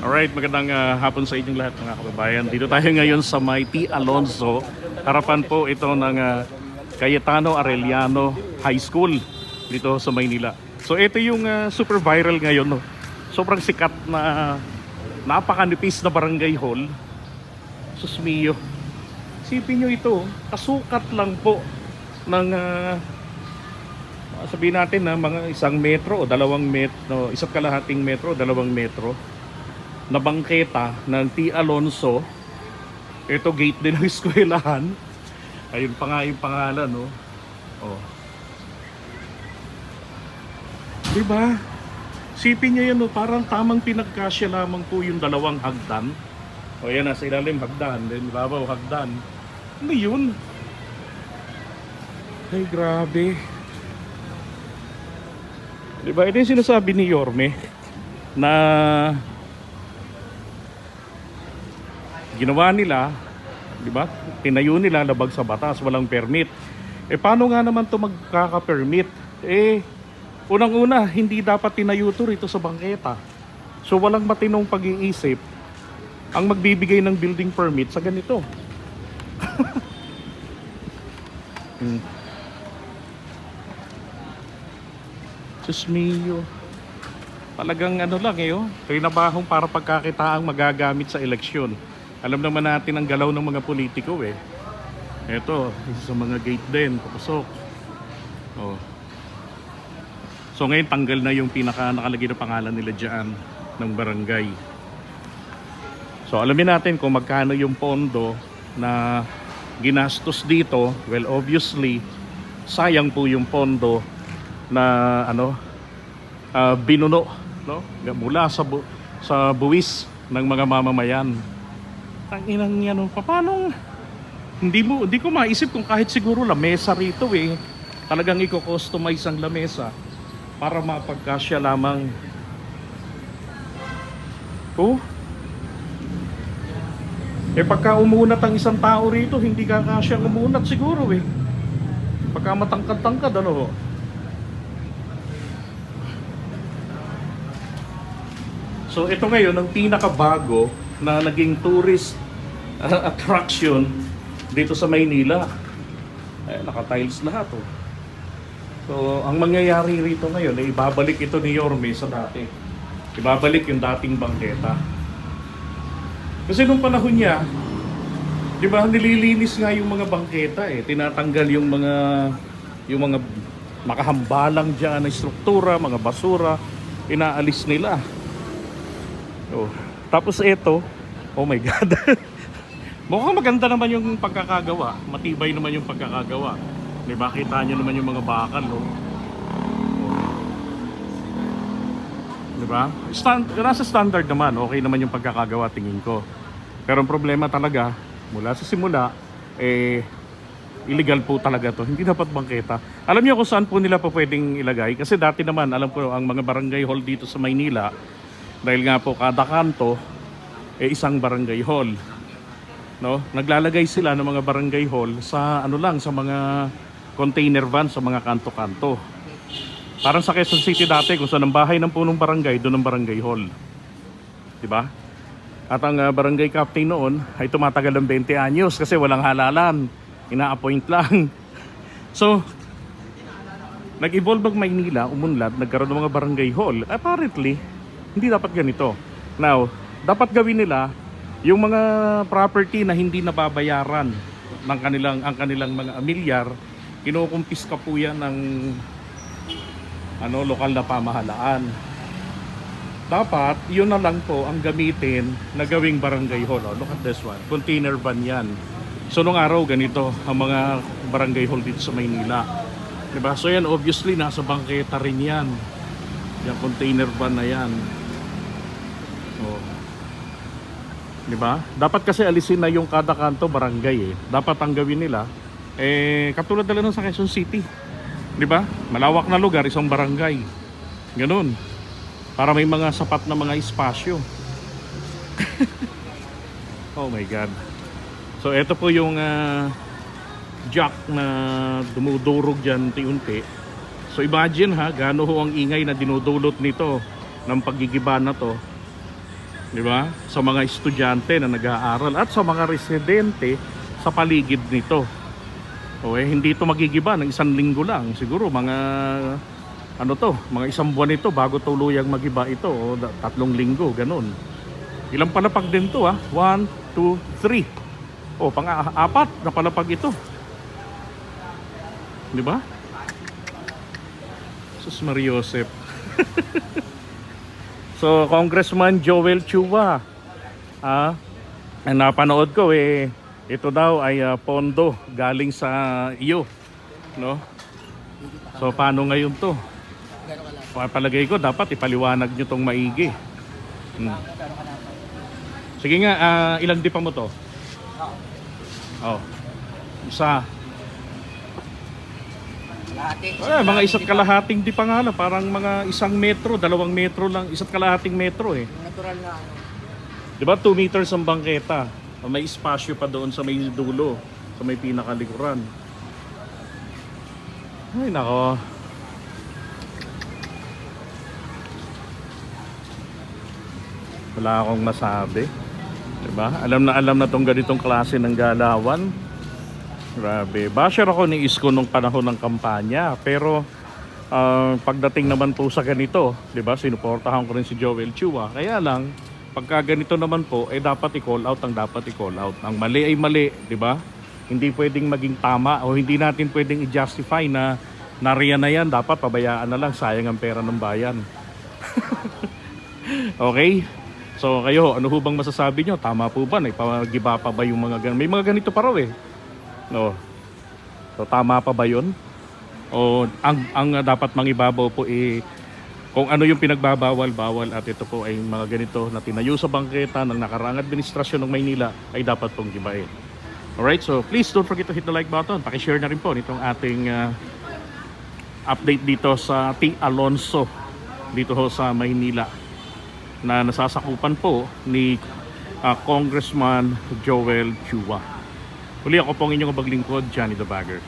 Alright, magandang ah, hapon sa inyong lahat mga kababayan. Dito tayo ngayon sa T. Alonso. Harapan po ito ng ah, Cayetano Arellano High School dito sa Maynila. So ito yung ah, super viral ngayon. No? Sobrang sikat na napakanipis na barangay hall. Sus mio. Sipin nyo ito, kasukat lang po ng ah, sabihin natin na mga isang metro o dalawang metro, isa't kalahating metro o dalawang metro na bangketa ng T. Alonso. Ito gate din ng eskwelahan. Ayun pa nga yung pangalan, no? Oh. Diba? Sipin nyo yan, no? Parang tamang pinagkasya lamang po yung dalawang hagdan. O yan, nasa ilalim hagdan. Then babaw hagdan. Ano yun? Ay, grabe. Diba? Ito yung sinasabi ni Yorme na ginawa nila, di ba? Tinayo nila labag sa batas, walang permit. Eh paano nga naman 'to magkaka-permit? Eh unang-una, hindi dapat tinayo to rito sa bangketa. So walang matinong pag-iisip ang magbibigay ng building permit sa ganito. hmm. Diyos mio. Talagang ano lang eh, oh. Trinabahong para pagkakitaang magagamit sa eleksyon. Alam naman natin ang galaw ng mga politiko eh. Eto, isa sa mga gate din, papasok. Oh. So ngayon tanggal na yung pinaka nakalagay na pangalan nila diyan ng barangay. So alamin natin kung magkano yung pondo na ginastos dito. Well, obviously, sayang po yung pondo na ano ah, binuno no mula sa bu- sa buwis ng mga mamamayan. Ang inang yan, oh, paano hindi mo hindi ko maisip kung kahit siguro lamesa rito eh. Talagang i-customize ang lamesa para mapagkasya lamang. Oh. Eh pagka umunat ang isang tao rito, hindi kakasya umunat siguro eh. Pagka matangkad-tangkad ano. So ito ngayon ang pinakabago na naging tourist attraction dito sa Maynila. Eh, naka-tiles lahat oh. So ang mangyayari rito ngayon ay ibabalik ito ni Yorme sa dati. Ibabalik yung dating bangketa. Kasi nung panahon niya, di ba nililinis nga yung mga bangketa eh. Tinatanggal yung mga yung mga nakahambalang dyan na struktura, mga basura, inaalis nila. Oh. Tapos ito, oh my God. Mukhang maganda naman yung pagkakagawa. Matibay naman yung pagkakagawa. Di ba? Kita nyo naman yung mga bakal, oh. Di ba? Stand, nasa standard naman, okay naman yung pagkakagawa tingin ko. Pero ang problema talaga, mula sa simula, eh, illegal po talaga to. Hindi dapat bangketa. Alam niyo kung saan po nila pa pwedeng ilagay? Kasi dati naman, alam ko, ang mga barangay hall dito sa Maynila, dahil nga po kada kanto, eh, isang barangay hall. No? Naglalagay sila ng mga barangay hall sa ano lang, sa mga container van sa mga kanto-kanto. Parang sa Quezon City dati, kung saan ang bahay ng punong barangay, doon ang barangay hall. Di ba? At ang ah, barangay captain noon ay tumatagal ng 20 anyos kasi walang halalan. Ina-appoint lang. So, nag-evolve ang Maynila, umunlad, nagkaroon ng mga barangay hall. Apparently, hindi dapat ganito. Now, dapat gawin nila yung mga property na hindi nababayaran ng kanilang ang kanilang mga amilyar, kinukumpiska po yan ng ano lokal na pamahalaan. Dapat yun na lang po ang gamitin na gawing barangay hall. Oh, look at this one. Container van yan. So nung araw ganito ang mga barangay hall dito sa Maynila. 'Di ba? So yan obviously nasa bangketa rin yan. Yung container van na yan. Oh. 'Di ba? Dapat kasi alisin na yung kada kanto barangay eh. Dapat ang gawin nila eh katulad na lang sa Quezon City. 'Di ba? Malawak na lugar isang barangay. Ganun. Para may mga sapat na mga espasyo. oh my god. So ito po yung ah, jack na dumudurog dyan unti-unti. So imagine ha, gaano ho ang ingay na dinudulot nito ng paggigiba na to. Di ba? Sa mga estudyante na nag-aaral at sa mga residente sa paligid nito. O eh, hindi ito magigiba ng isang linggo lang. Siguro mga ano to, mga isang buwan ito bago tuluyang magiba ito o tatlong linggo, ganun. Ilang palapag din to ah? 1, 2, 3. O, pang-apat na palapag ito. Di ba? Sus Mariosep. so, Congressman Joel Chua. Ah, napanood ko eh, ito daw ay ah, pondo galing sa iyo. No? So, paano ngayon to? Palagay ko, dapat ipaliwanag nyo tong maigi. Hmm. Sige nga, ah, ilang dipa mo to? Oo. Oh. Isa. Eh, mga isa't kalahating di pa nga lang, parang mga isang metro, dalawang metro lang, isa't kalahating metro eh. Natural na ano. Di ba 2 meters ang bangketa? May espasyo pa doon sa may dulo, sa may pinakalikuran. Ay nako. Wala akong masabi. Diba? Alam na alam na tong ganitong klase ng galawan. Grabe. Basher ako ni Isko nung panahon ng kampanya. Pero ah, pagdating naman po sa ganito, 'di ba? Sinuportahan ko rin si Joel Chua. Kaya lang pagka ganito naman po, eh dapat i-call out ang dapat i-call out. Ang mali ay mali, 'di ba? Hindi pwedeng maging tama o hindi natin pwedeng i-justify na nariyan na yan, dapat pabayaan na lang, sayang ang pera ng bayan. okay? So kayo, ano ho bang masasabi nyo? Tama po ba? Naipagiba pa ba yung mga gan- May mga ganito pa raw eh. No. So tama pa ba 'yon? O ang ang dapat mangibabaw po eh kung ano yung pinagbabawal-bawal at ito po ay mga ganito na tinayo sa bangketa ng nakaraang administrasyon ng Maynila ay dapat pong gibain. Alright, so please don't forget to hit the like button. Pakishare na rin po nitong ating uh, update dito sa T. Alonso dito ho sa Maynila na nasasakupan po ni uh, Congressman Joel Chua. Uli ako po ang inyong kabaglingkod, Johnny the Bagger.